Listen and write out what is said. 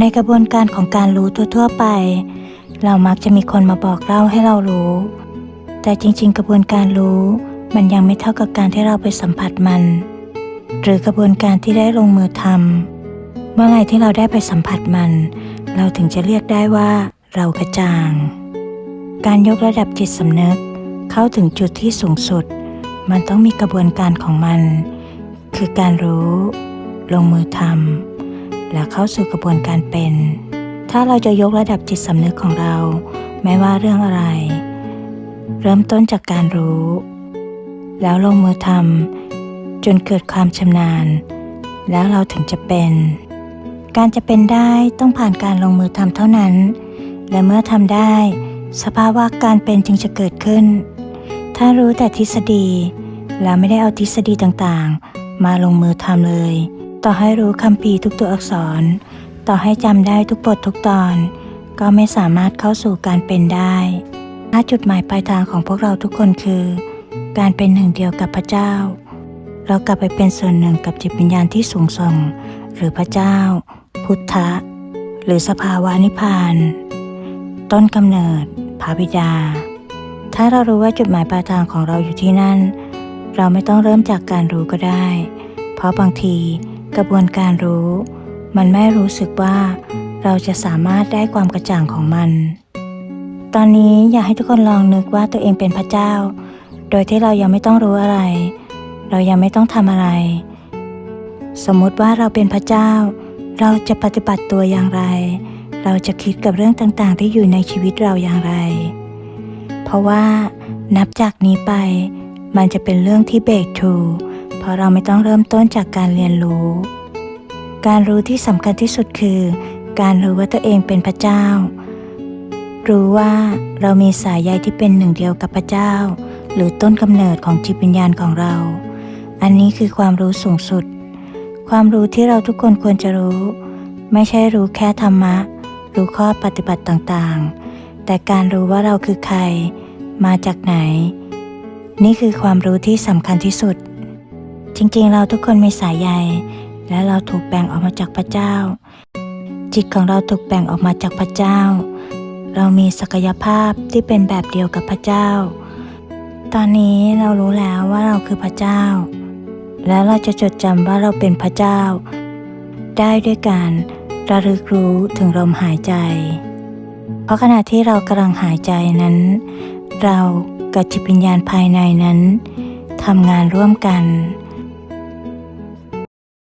ในกระบวนการของการรู้ทั่วๆไป เรามักจะมีคนมาบอกเล่าให้เรารู้ แต่จริง ๆ กระบวนการรู้มันยังไม่เท่ากับการที่เราไปสัมผัสมัน หรือกระบวนการที่ได้ลงมือทำเมื่อไหร่ที่เราได้ไปสัมผัสมัน เราถึงจะเรียกได้ว่า เรากระจ่าง การยกระดับจิตสำนึก เข้าถึงจุดที่สูงสุด มันต้องมีกระบวนการของมัน คือการรู้ ลงมือทำ และเข้าสู่กระบวนการเป็น ถ้าเราจะยกระดับจิตสำนึกของเรา ไม่ว่าเรื่องอะไร เริ่มต้นจากการรู้ แล้วลงมือทำจนเกิดความชำนาญ แล้วเราถึงจะเป็น การจะเป็นได้ต้องผ่านการลงมือทำเท่านั้น และเมื่อทำได้ สภาวะการเป็นจึงจะเกิดขึ้น ถ้ารู้แต่ทฤษฎี แล้วไม่ได้เอาทฤษฎีต่างๆ มาลงมือทำเลย ต่อให้รู้คำพีทุกตัวอักษร ต่อให้จำได้ทุกบททุกตอน ก็ไม่สามารถเข้าสู่การเป็นได้ถ้าจุดหมายปลายทางของพวกเราทุกคนคือ การเป็นหนึ่งเดียวกับพระเจ้า เรากลับไปเป็นส่วนหนึ่งกับจิตวิญญาณที่สูงส่ง หรือพระเจ้า พุทธะ หรือสภาวะนิพพาน ต้นกำเนิดพระบิดา ถ้าเรารู้ว่าจุดหมายปลายทางของเราอยู่ที่นั่น เราไม่ต้องเริ่มจากการรู้ก็ได้ เพราะบางที กระบวนการรู้ มันไม่รู้สึกว่าเราจะสามารถได้ความกระจ่างของมัน ตอนนี้อยากให้ทุกคนลองนึกว่าตัวเองเป็นพระเจ้า โดยที่เรายังไม่ต้องรู้อะไร เรายังไม่ต้องทำอะไร สมมติว่าเราเป็นพระเจ้า เราจะปฏิบัติตัวอย่างไร เราจะคิดกับเรื่องต่างๆ ที่อยู่ในชีวิตเราอย่างไร เพราะว่านับจากนี้ไป มันจะเป็นเรื่องที่เบรกทู เพราะเราไม่ต้องเริ่มต้นจากการเรียนรู้ การรู้ที่สำคัญที่สุดคือ การรู้ว่าตัวเองเป็นพระเจ้า รู้ว่าเรามีสายใยที่เป็นหนึ่งเดียวกับพระเจ้า หรือต้นกำเนิดของจิตวิญญาณของเรา อันนี้คือความรู้สูงสุด ความรู้ที่เราทุกคนควรจะรู้ ไม่ใช่รู้แค่ธรรมะ รู้ข้อปฏิบัติต่างๆ แต่การรู้ว่าเราคือใคร มาจากไหน นี่คือความรู้ที่สำคัญที่สุด จริงๆ เราทุกคนมีสายใยและเราถูกแบ่งออกมาจากพระเจ้า จิตของเราถูกแบ่งออกมาจากพระเจ้า เรามีศักยภาพที่เป็นแบบเดียวกับพระเจ้า ตอนนี้เรารู้แล้วว่าเราคือพระเจ้า และเราจะจดจำว่าเราเป็นพระเจ้า ได้ด้วยการระลึกรู้ถึงลมหายใจ เพราะขณะที่เรากำลังหายใจนั้น เรากับจิตวิญญาณภายในนั้นทำงานร่วมกัน